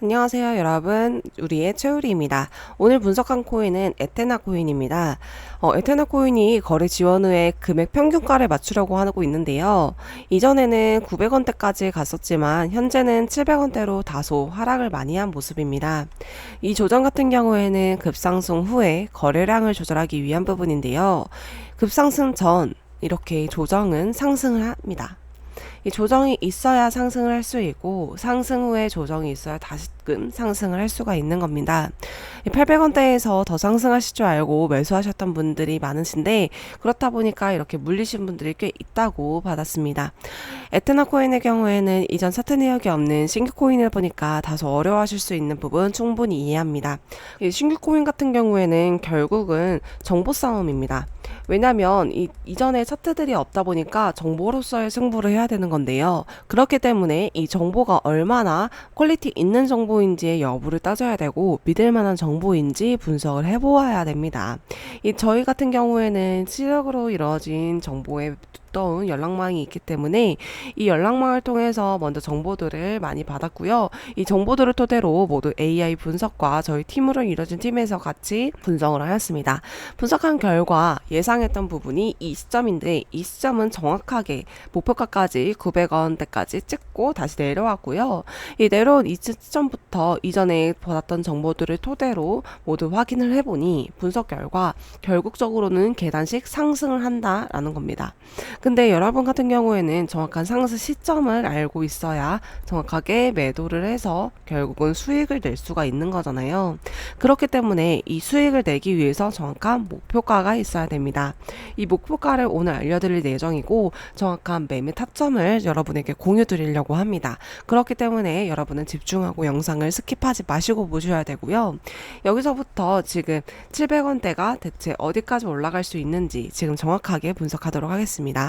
안녕하세요 여러분. 우리의 최우리입니다. 오늘 분석한 코인은 에테나 코인입니다. 어, 에테나 코인이 거래 지원 후에 금액 평균가를 맞추려고 하고 있는데요. 이전에는 900원대까지 갔었지만 현재는 700원대로 다소 하락을 많이 한 모습입니다. 이 조정 같은 경우에는 급상승 후에 거래량을 조절하기 위한 부분인데요. 급상승 전 이렇게 조정은 상승을 합니다. 이 조정이 있어야 상승을 할 수 있고 상승 후에 조정이 있어야 다시금 상승을 할 수가 있는 겁니다. 800원대에서 더 상승하실 줄 알고 매수하셨던 분들이 많으신데 그렇다 보니까 이렇게 물리신 분들이 꽤 있다고 받았습니다. 에테나 코인의 경우에는 이전 사태 내역이 없는 신규 코인을 보니까 다소 어려워하실 수 있는 부분 충분히 이해합니다. 신규 코인 같은 경우에는 결국은 정보 싸움입니다. 왜냐하면 이, 이전에 차트들이 없다 보니까 정보로서의 승부를 해야 되는 건 데요. 그렇기 때문에 이 정보가 얼마나 퀄리티 있는 정보인지의 여부를 따져야 되고 믿을 만한 정보인지 분석을 해보아야 됩니다. 이 저희 같은 경우에는 시력으로 이루어진 정보의 두터운 연락망이 있기 때문에 이 연락망을 통해서 먼저 정보들을 많이 받았고요. 이 정보들을 토대로 모두 AI 분석과 저희 팀으로 이루어진 팀에서 같이 분석을 하였습니다. 분석한 결과 예상했던 부분이 이 시점인데 이 시점은 정확하게 목표가까지 900원대까지 찍고 다시 내려왔고요. 이 내려온 이 시점부터 이전에 받았던 정보들을 토대로 모두 확인을 해보니 분석 결과 결국적으로는 계단식 상승을 한다라는 겁니다. 근데 여러분 같은 경우에는 정확한 상승 시점을 알고 있어야 정확하게 매도를 해서 결국은 수익을 낼 수가 있는 거잖아요. 그렇기 때문에 이 수익을 내기 위해서 정확한 목표가가 있어야 됩니다. 이 목표가를 오늘 알려드릴 예정이고 정확한 매매 타점을 여러분에게 공유 드리려고 합니다. 그렇기 때문에 여러분은 집중하고 영상을 스킵하지 마시고 보셔야 되고요. 여기서부터 지금 700원대가 대체 어디까지 올라갈 수 있는지 지금 정확하게 분석하도록 하겠습니다.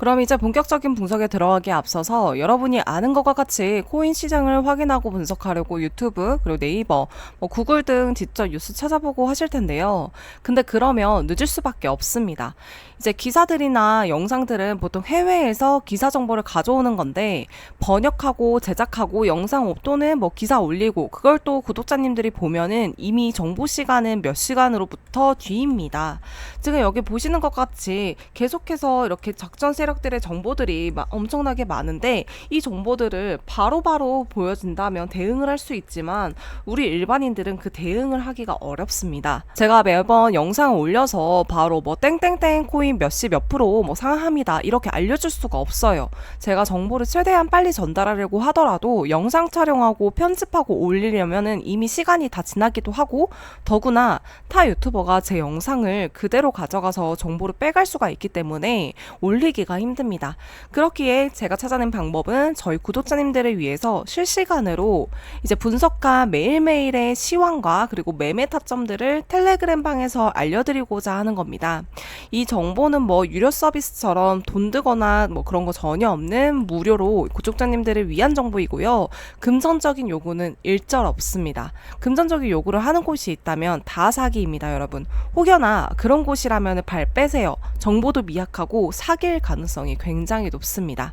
그럼 이제 본격적인 분석에 들어가기에 앞서서 여러분이 아는 것과 같이 코인 시장을 확인하고 분석하려고 유튜브 그리고 네이버 뭐 구글 등 직접 뉴스 찾아보고 하실 텐데요. 근데 그러면 늦을 수밖에 없습니다. 이제 기사들이나 영상들은 보통 해외에서 기사 정보를 가져오는 건데 번역하고 제작하고 영상 또는 뭐 기사 올리고 그걸 또 구독자님들이 보면은 이미 정보 시간은 몇 시간으로부터 뒤입니다. 지금 여기 보시는 것 같이 계속해서 이렇게 작전 세력 들의 정보들이 엄청나게 많은데 이 정보들을 바로바로 바로 보여진다면 대응을 할 수 있지만 우리 일반인들은 그 대응을 하기가 어렵습니다. 제가 매번 영상을 올려서 바로 뭐 땡땡땡 코인 몇 시 몇 프로 뭐 상합니다 이렇게 알려줄 수가 없어요. 제가 정보를 최대한 빨리 전달하려고 하더라도 영상 촬영하고 편집하고 올리려면은 이미 시간이 다 지나기도 하고 더구나 타 유튜버가 제 영상을 그대로 가져가서 정보를 빼갈 수가 있기 때문에 올리기가 힘듭니다. 그렇기에 제가 찾아낸 방법은 저희 구독자님들을 위해서 실시간으로 이제 분석한 매일매일의 시황과 그리고 매매 타점들을 텔레그램 방에서 알려드리고자 하는 겁니다. 이 정보는 뭐 유료 서비스처럼 돈 드거나 뭐 그런 거 전혀 없는 무료로 구독자님들을 위한 정보이고요. 금전적인 요구는 일절 없습니다. 금전적인 요구를 하는 곳이 있다면 다 사기입니다, 여러분. 혹여나 그런 곳이라면 발 빼세요. 정보도 미약하고 사기일 가능 가능성이 굉장히 높습니다.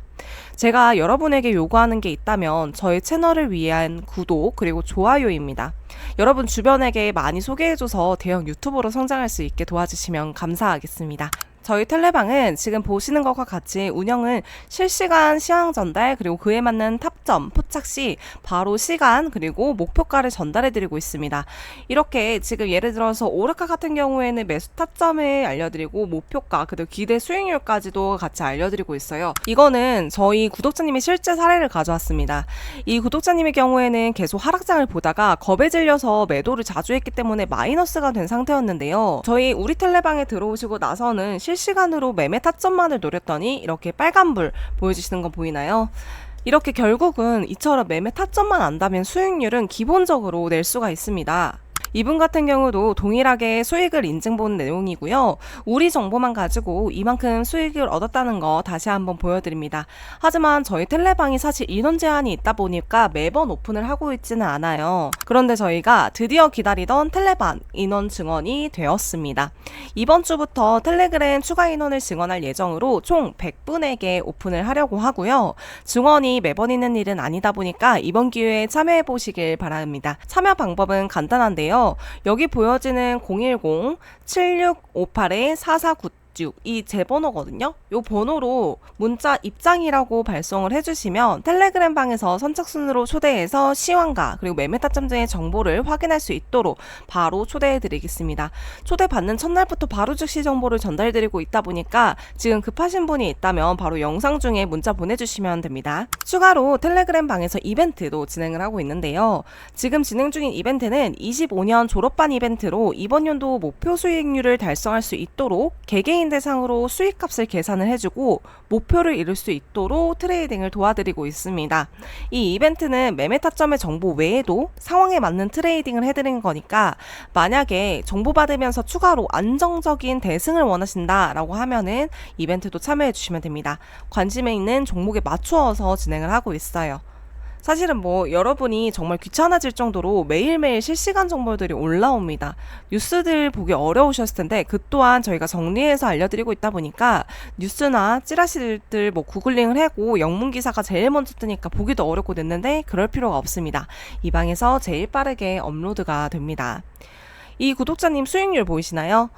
제가 여러분에게 요구하는 게 있다면 저희 채널을 위한 구독 그리고 좋아요입니다. 여러분 주변에게 많이 소개해줘서 대형 유튜버로 성장할 수 있게 도와주시면 감사하겠습니다. 저희 텔레방은 지금 보시는 것과 같이 운영은 실시간 시황 전달 그리고 그에 맞는 탑점 포착 시 바로 시간 그리고 목표가를 전달해 드리고 있습니다. 이렇게 지금 예를 들어서 오르카 같은 경우에는 매수 탑점을 알려드리고 목표가 그리고 기대 수익률까지도 같이 알려드리고 있어요. 이거는 저희 구독자님이 실제 사례를 가져왔습니다. 이 구독자님의 경우에는 계속 하락장을 보다가 겁에 질려서 매도를 자주 했기 때문에 마이너스가 된 상태였는데요. 저희 우리 텔레방에 들어오시고 나서는 실 실시간으로 매매 타점만을 노렸더니 이렇게 빨간불 보여주시는 거 보이나요? 이렇게 결국은 이처럼 매매 타점만 안다면 수익률은 기본적으로 낼 수가 있습니다. 이분 같은 경우도 동일하게 수익을 인증본 내용이고요. 우리 정보만 가지고 이만큼 수익을 얻었다는 거 다시 한번 보여드립니다. 하지만 저희 텔레방이 사실 인원 제한이 있다 보니까 매번 오픈을 하고 있지는 않아요. 그런데 저희가 드디어 기다리던 텔레방 인원 증원이 되었습니다. 이번 주부터 텔레그램 추가 인원을 증원할 예정으로 총 100분에게 오픈을 하려고 하고요. 증원이 매번 있는 일은 아니다 보니까 이번 기회에 참여해 보시길 바랍니다. 참여 방법은 간단한데요. 여기 보여지는 010-7658-4496이 제 번호거든요. 이 번호로 문자 입장이라고 발송을 해주시면 텔레그램 방에서 선착순으로 초대해서 시황과 그리고 매매 타점 등의 정보를 확인할 수 있도록 바로 초대해 드리겠습니다. 초대받는 첫날부터 바로 즉시 정보를 전달드리고 있다 보니까 지금 급하신 분이 있다면 바로 영상 중에 문자 보내주시면 됩니다. 추가로 텔레그램 방에서 이벤트도 진행을 하고 있는데요. 지금 진행 중인 이벤트는 25년 졸업반 이벤트로 이번 연도 목표 수익률을 달성할 수 있도록 개개인 대상으로 수익값을 계산을 해주고 목표를 이룰 수 있도록 트레이딩을 도와드리고 있습니다. 이 이벤트는 매매 타점의 정보 외에도 상황에 맞는 트레이딩을 해드리는 거니까 만약에 정보 받으면서 추가로 안정적인 대승을 원하신다라고 하면은 이벤트도 참여해 주시면 됩니다. 관심에 있는 종목에 맞추어서 진행을 하고 있어요. 사실은 뭐 여러분이 정말 귀찮아질 정도로 매일매일 실시간 정보들이 올라옵니다. 뉴스들 보기 어려우셨을 텐데 그 또한 저희가 정리해서 알려드리고 있다 보니까 뉴스나 찌라시들 뭐 구글링을 하고 영문 기사가 제일 먼저 뜨니까 보기도 어렵고 됐는데 그럴 필요가 없습니다. 이 방에서 제일 빠르게 업로드가 됩니다. 이 구독자님 수익률 보이시나요?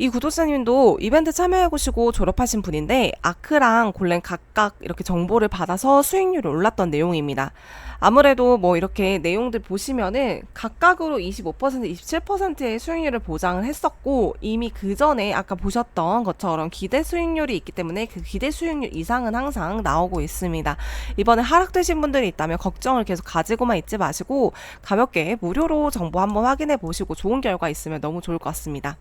이 구독자님도 이벤트 참여해보시고 졸업하신 분인데 아크랑 골렌 각각 이렇게 정보를 받아서 수익률이 올랐던 내용입니다. 아무래도 뭐 이렇게 내용들 보시면은 각각으로 25%, 27%의 수익률을 보장을 했었고 이미 그 전에 아까 보셨던 것처럼 기대 수익률이 있기 때문에 그 기대 수익률 이상은 항상 나오고 있습니다. 이번에 하락되신 분들이 있다면 걱정을 계속 가지고만 있지 마시고 가볍게 무료로 정보 한번 확인해 보시고 좋은 결과 있으면 너무 좋을 것 같습니다.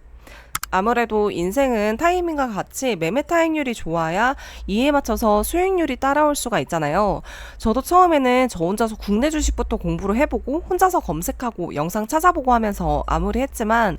아무래도 인생은 타이밍과 같이 매매 타임률이 좋아야 이에 맞춰서 수익률이 따라올 수가 있잖아요. 저도 처음에는 저 혼자서 국내 주식부터 공부를 해보고 혼자서 검색하고 영상 찾아보고 하면서 아무리 했지만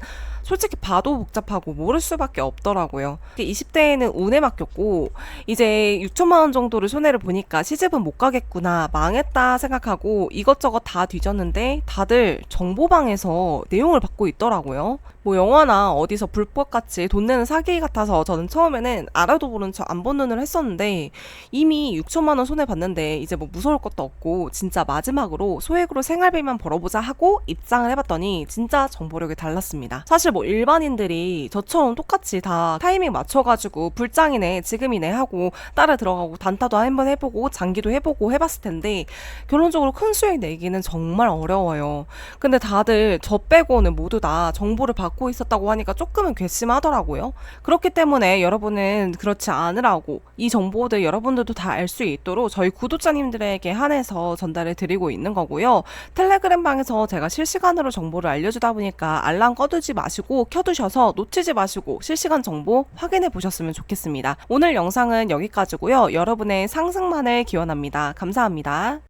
솔직히 봐도 복잡하고 모를 수밖에 없더라고요. 20대에는 운에 맡겼고 이제 6천만 원 정도를 손해를 보니까 시집은 못 가겠구나 망했다 생각하고 이것저것 다 뒤졌는데 다들 정보방에서 내용을 받고 있더라고요. 뭐 영화나 어디서 불법같이 돈 내는 사기 같아서 저는 처음에는 알아도 모른 척 안 본 눈을 했었는데 이미 6천만 원 손해 봤는데 이제 뭐 무서울 것도 없고 진짜 마지막으로 소액으로 생활비만 벌어보자 하고 입장을 해봤더니 진짜 정보력이 달랐습니다. 사실 뭐 일반인들이 저처럼 똑같이 다 타이밍 맞춰가지고 불장이네 지금이네 하고 따라 들어가고 단타도 한번 해보고 장기도 해보고 해봤을 텐데 결론적으로 큰 수익 내기는 정말 어려워요. 근데 다들 저 빼고는 모두 다 정보를 받고 있었다고 하니까 조금은 괘씸하더라고요. 그렇기 때문에 여러분은 그렇지 않으라고 이 정보들 여러분들도 다 알 수 있도록 저희 구독자님들에게 한해서 전달해 드리고 있는 거고요. 텔레그램 방에서 제가 실시간으로 정보를 알려주다 보니까 알람 꺼두지 마시 고 켜두셔서 놓치지 마시고 실시간 정보 확인해 보셨으면 좋겠습니다. 오늘 영상은 여기까지고요. 여러분의 상승만을 기원합니다. 감사합니다.